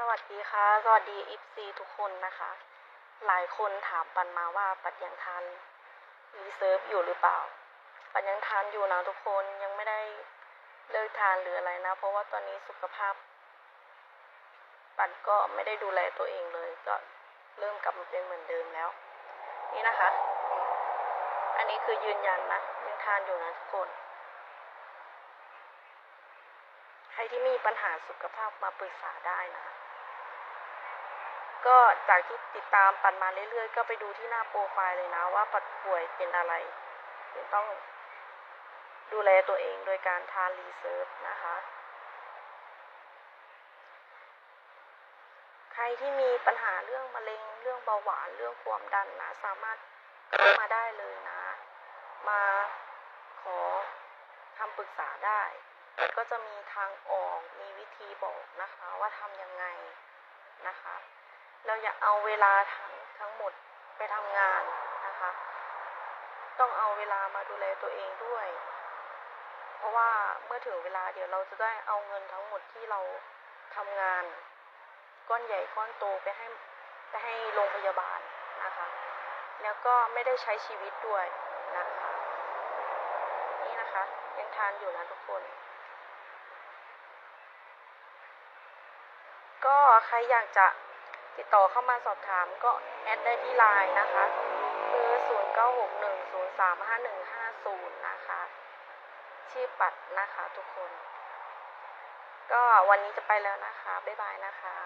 สวัสดีค่ะ สวัสดี FC ทุกคนนะคะ หลายคนถามปันมาว่าปันยังทานรีเซิร์ฟอยู่หรือเปล่า ปันยังทานอยู่นะทุกคนยังไม่ได้เลิกทานหรืออะไรนะ เพราะว่าตอนนี้สุขภาพ ปันก็ไม่ได้ดูแลตัวเองเลย ก็เริ่มกลับมาเป็นเหมือนเดิมแล้ว นี่นะคะ อันนี้คือยืนยันนะยังทานอยู่นะทุกคน ใครที่มีปัญหาสุขภาพมาปรึกษาได้นะ ก็จากที่ติดตามปันมาเรื่อยๆ ก็ไปดูที่หน้าโปรไฟล์เลยนะ ว่าปัดป่วยเป็นอะไรต้องดูแลตัวเองโดยการทานรีเซิร์ฟนะคะ ใครที่มีปัญหาเรื่องมะเร็งเรื่องเบาหวานเรื่องความดันนะ สามารถเข้ามาได้เลยนะ มาขอคำปรึกษาได้ แล้วก็จะมีทางออก มีวิธีบอกนะคะว่าทำยังไงนะคะ เราอย่าเอาเวลาทั้งทั้งหมดไปทำงานนะคะ ต้องเอาเวลามาดูแลตัวเองด้วย เพราะว่าเมื่อถึงเวลาเดี๋ยวเราจะได้เอาเงินทั้งหมดที่เราทำงาน ก้อนใหญ่ก้อนโตไปให้ไปให้โรงพยาบาลนะคะ แล้วก็ไม่ได้ใช้ชีวิตด้วยนะคะ นี่นะคะยังทานอยู่นะทุกคน ก็ใครอยากจะติดต่อเข้ามาสอบถามก็แอดได้ที่ไลน์นะคะเบอร์0961035150นะคะ ชื่อปัดนะคะทุกคน ก็วันนี้จะไปแล้วนะคะ บ๊ายบายนะคะ